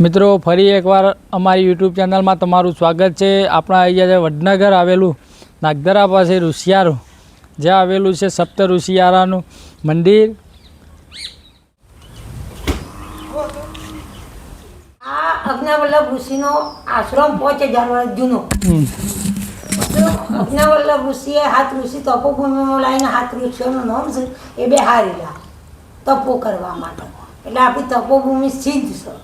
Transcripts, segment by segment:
મિત્રો ફરી એકવાર અમારી યુટ્યુબ ચેનલમાં તમારું સ્વાગત છે. આપણા અહીંયા જે વડનગર આવેલું નાગદરા પાસે ઋષિયારું જ્યાં આવેલું છે સપ્ત ઋષિયારાનું મંદિર. આ અજ્ઞાવલ્લભ ઋષિનો આશ્રમ પાંચ હજાર વર્ષ જૂનો અજ્ઞાવલ્લભ ઋષિએ હાથ ઋષિ તપોભૂમિમાં લાવીને હાથ ઋષિઓનું નામ છે એ બે હારેલા તપો કરવા માટે. એટલે આપણી તપોભૂમિ સિદ્ધ છે.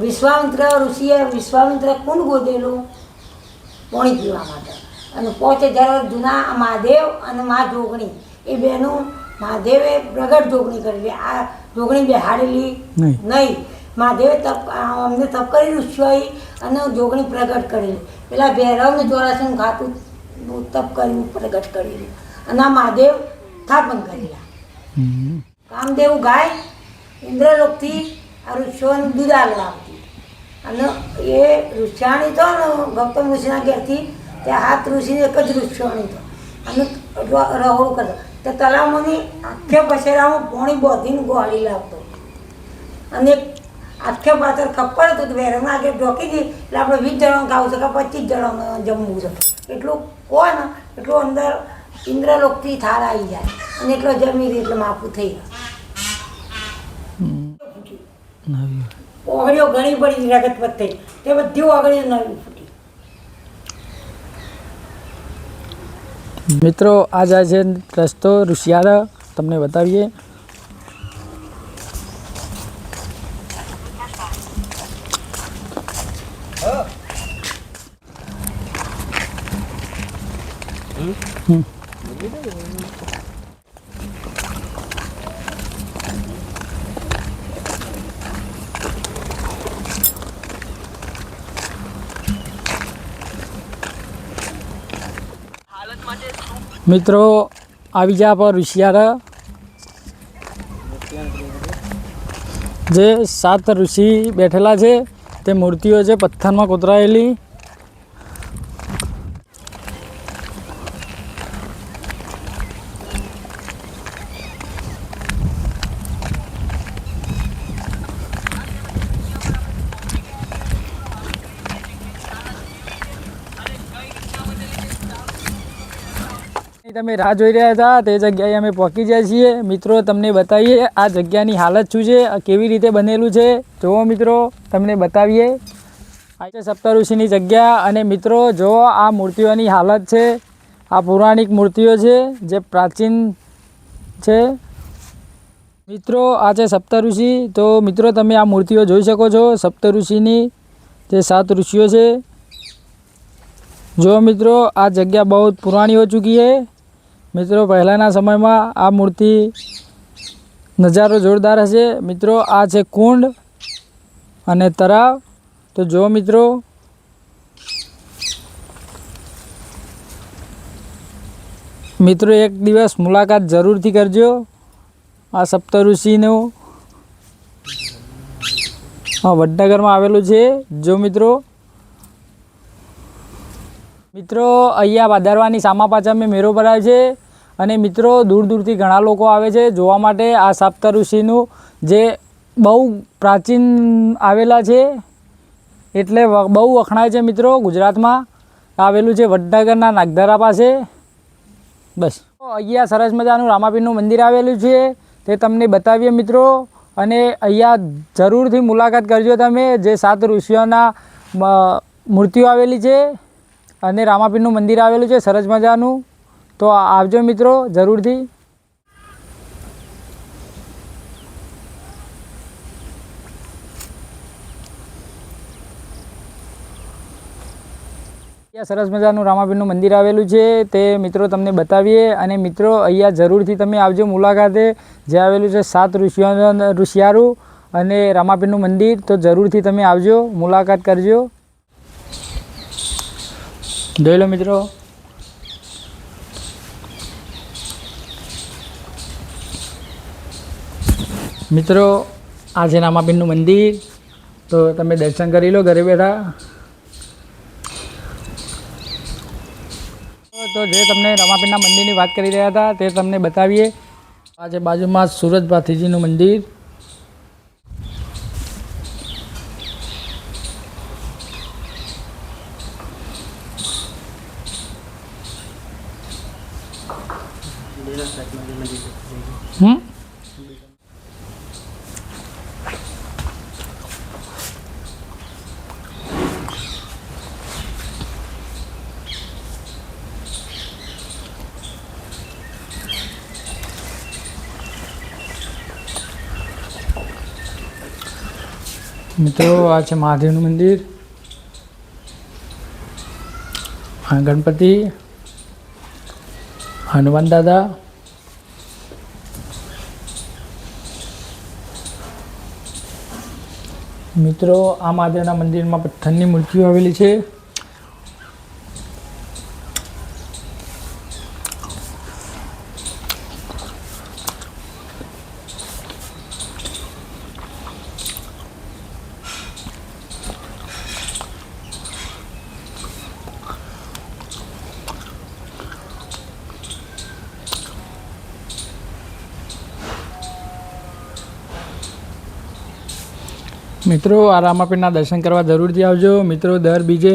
વિશ્વામિત્ર ઋષિએ વિશ્વામિત્ર કુંડ ગોદેલું પોણી પીવા માટે. અને પોતે જ્યારે જૂના મહાદેવ અને મા જોગણી એ બેનું મહાદેવે પ્રગટ જોગણી કરેલી. આ જોગણી બેહાડેલી નહીં. નહીં. મહાદેવે તપ અમને તપ કરી ઋષિ અને જોગણી પ્રગટ કરેલી. પેલા ભૈરવને ચોરાસીનું ખાતું તપ કર્યું પ્રગટ કરેલું. અને આ મહાદેવ સ્થાપન કરેલા. કામદેવ ગાય ઇન્દ્રલોકથી આ વૃક્ષોનું દુધાર લાવતી અને એ ઋષિયાણી તો ગૌતમ ઋષિના ઘેરથી ત્યાં હાથ ઋષિને એક જ ઋષિયાણી તો. અને રહોળ કરતો. તે તલામોની આખે પછેરામાં પોણી બોધીને ગોળી લાવતો. અને આખે પાછળ ખપ્પર હતું તો વેરના આગળ ઢોકી દી, એટલે આપણે વીસ જણા ખાવું છે કે પચીસ જણા જમવું છે. એટલું કહો ને એટલું અંદર ઇન્દ્રલોકથી થાળ આવી જાય. અને એટલો જમી એટલે માપું થઈ જાય. ઓગળીઓ ઘણી બધી રગત પત થઈ તે બધી ઓગળીઓ નવી ફૂટી. મિત્રો આ જાય છે રસ્તો ઋષિયારા તમને બતાવીએ. હમ. મિત્રો, આવી જા પર ઋષિયારા જે સાત ઋષિ બેઠેલા છે, તે મૂર્તિઓ છે, પથ્થરમાં કોતરાયેલી. તમે રાહ જોઈ રહ્યા હતા, તે જગ્યાએ અમે પહોંચી જાય છીએ. મિત્રો, તમને બતાવીએ આ જગ્યાની હાલત શું છે કેવી રીતે બનેલું છે. જુઓ મિત્રો, તમને બતાવીએ. આ છે સપ્તઋષિની જગ્યા અને મિત્રો, જુઓ આ મૂર્તિઓની હાલત છે. આ પૌરાણિક મૂર્તિઓ છે, જે પ્રાચીન છે. મિત્રો, આ છે સપ્તઋષિ. તો મિત્રો, તમે આ મૂર્તિઓ જોઈ શકો છો. સપ્તઋષિની જે સાત ઋષિઓ છે. જો મિત્રો, આ જગ્યા બહુ પુરાણી હો ચૂકી है મિત્રો, પહેલાંના સમયમાં આ મૂર્તિ નજારો જોરદાર હશે. મિત્રો, આ છે કુંડ અને તળાવ. તો જો મિત્રો મિત્રો, એક દિવસ મુલાકાત જરૂરથી કરજો. આ સપ્તઋષિનું વડનગરમાં આવેલું છે. જો મિત્રો મિત્રો, અહીંયા વાદરવાની સામા પાછા મેં મેળો ભરાય છે અને મિત્રો, દૂર દૂરથી ઘણા લોકો આવે છે જોવા માટે આ સપ્ત ઋષિનું જે બહુ પ્રાચીન આવેલા છે, એટલે બહુ વખણાય છે મિત્રો ગુજરાતમાં. આવેલું છે વડનગરના નાગધરા પાસે. બસ. અહીંયા સરસ મજાનું રામાપીરનું મંદિર આવેલું છે, તે તમને બતાવીએ મિત્રો. અને અહીંયા જરૂરથી મુલાકાત કરજો તમે, જે સાત ઋષિઓના મૂર્તિઓ આવેલી છે. અને રામાપીરનું મંદિર આવેલું છે, સરસ મજાનું. તો આવજો મિત્રો, જરૂરથી. સરસ મજાનું રામાપીરનું મંદિર આવેલું છે, તે મિત્રો તમને બતાવીએ. અને મિત્રો, અહીંયા જરૂરથી તમે આવજો મુલાકાતે, જે આવેલું છે સાત ઋષિઓ ઋષિયારું અને રામાપીરનું મંદિર. તો જરૂરથી તમે આવજો, મુલાકાત કરજો. જોઈ લો મિત્રો. મિત્રો, આ છે મંદિર. તો તમે દર્શન કરી લો ઘરે બેઠા. તો જે તમને રમાપીરના મંદિરની વાત કરી રહ્યા હતા તે તમને બતાવીએ. આજે બાજુમાં સુરજ ભાથીજીનું મંદિર. મિત્રો આ છે મહાદેવનું મંદિર આ ગણપતિ હનુમાન દાદા મિત્રો આ માતાના મંદિરમાં પથ્થરની મૂર્તિઓ આવેલી છે. મિત્રો આ રામાપીરના દર્શન કરવા જરૂરથી આવજો. મિત્રો દર બીજે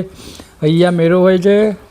અહીંયા મેળો હોય છે.